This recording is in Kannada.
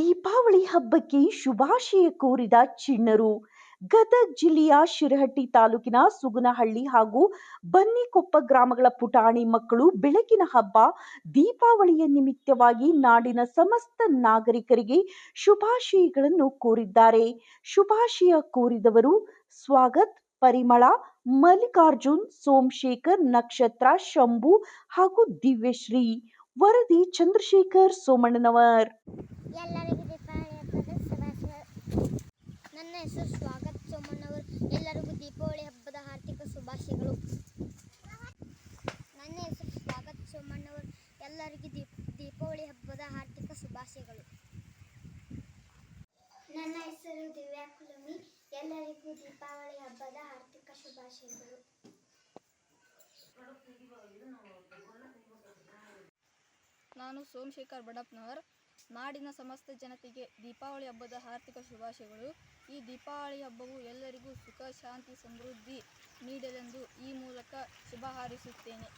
ದೀಪಾವಳಿ ಹಬ್ಬಕ್ಕೆ ಶುಭಾಶಯ ಕೋರಿದ ಚಿಣ್ಣರು, ಗದಗ ಜಿಲ್ಲೆಯ ಶಿರಹಟ್ಟಿ ತಾಲೂಕಿನ ಸುಗುನಹಳ್ಳಿ ಹಾಗೂ ಬನ್ನಿಕೊಪ್ಪ ಗ್ರಾಮಗಳ ಪುಟಾಣಿ ಮಕ್ಕಳು ಬೆಳಕಿನ ಹಬ್ಬ, ದೀಪಾವಳಿಯ ನಿಮಿತ್ತವಾಗಿ ನಾಡಿನ ಸಮಸ್ತ ನಾಗರಿಕರಿಗೆ ಶುಭಾಶಯಗಳನ್ನು ಕೋರಿದ್ದಾರೆ. ಶುಭಾಶಯ ಕೋರಿದವರು ಸ್ವಾಗತ್, ಪರಿಮಳ, ಮಲ್ಲಿಕಾರ್ಜುನ್, ಸೋಮಶೇಖರ್, ನಕ್ಷತ್ರ, ಶಂಭು ಹಾಗೂ ದಿವ್ಯಶ್ರೀ. ವರದಿ ಚಂದ್ರಶೇಖರ್ ಸೋಮಣ್ಣನವರ್ ಎಲ್ಲರಿಗೂ ದೀಪಾವಳಿ ಹಬ್ಬದ ಶುಭಾಶಯಗಳು ನನ್ನ ಹೆಸರು ಸ್ವಾಗತ್ ಸೋಮಣ್ಣವರು ಎಲ್ಲರಿಗೂ ದೀಪಾವಳಿ ಹಬ್ಬದ ಆರ್ಥಿಕ ಶುಭಾಶಯಗಳು ನನ್ನ ಹೆಸರು ಸ್ವಾಗತ್ ಸೋಮಣ್ಣವರು ಎಲ್ಲರಿಗೂ ದೀಪ್ ದೀಪಾವಳಿ ಹಬ್ಬದ ಆರ್ಥಿಕ ಶುಭಾಶಯಗಳು ನನ್ನ ಹೆಸರು ದಿವ್ಯಾ ಕುಲಮಿ ಎಲ್ಲರಿಗೂ ದೀಪಾವಳಿ ಹಬ್ಬದ ಆರ್ಥಿಕ ಶುಭಾಶಯಗಳು. ನಾನು ಸೋಮಶೇಖರ್ ಬಡಪ್ನವರ್. ನಾಡಿನ ಸಮಸ್ತ ಜನತೆಗೆ ದೀಪಾವಳಿ ಹಬ್ಬದ ಆರ್ಥಿಕ ಶುಭಾಶಯಗಳು. ಈ ದೀಪಾವಳಿ ಹಬ್ಬವು ಎಲ್ಲರಿಗೂ ಸುಖ, ಶಾಂತಿ, ಸಮೃದ್ಧಿ ನೀಡಲೆಂದು ಈ ಮೂಲಕ ಶುಭ ಹಾರೈಸುತ್ತೇನೆ.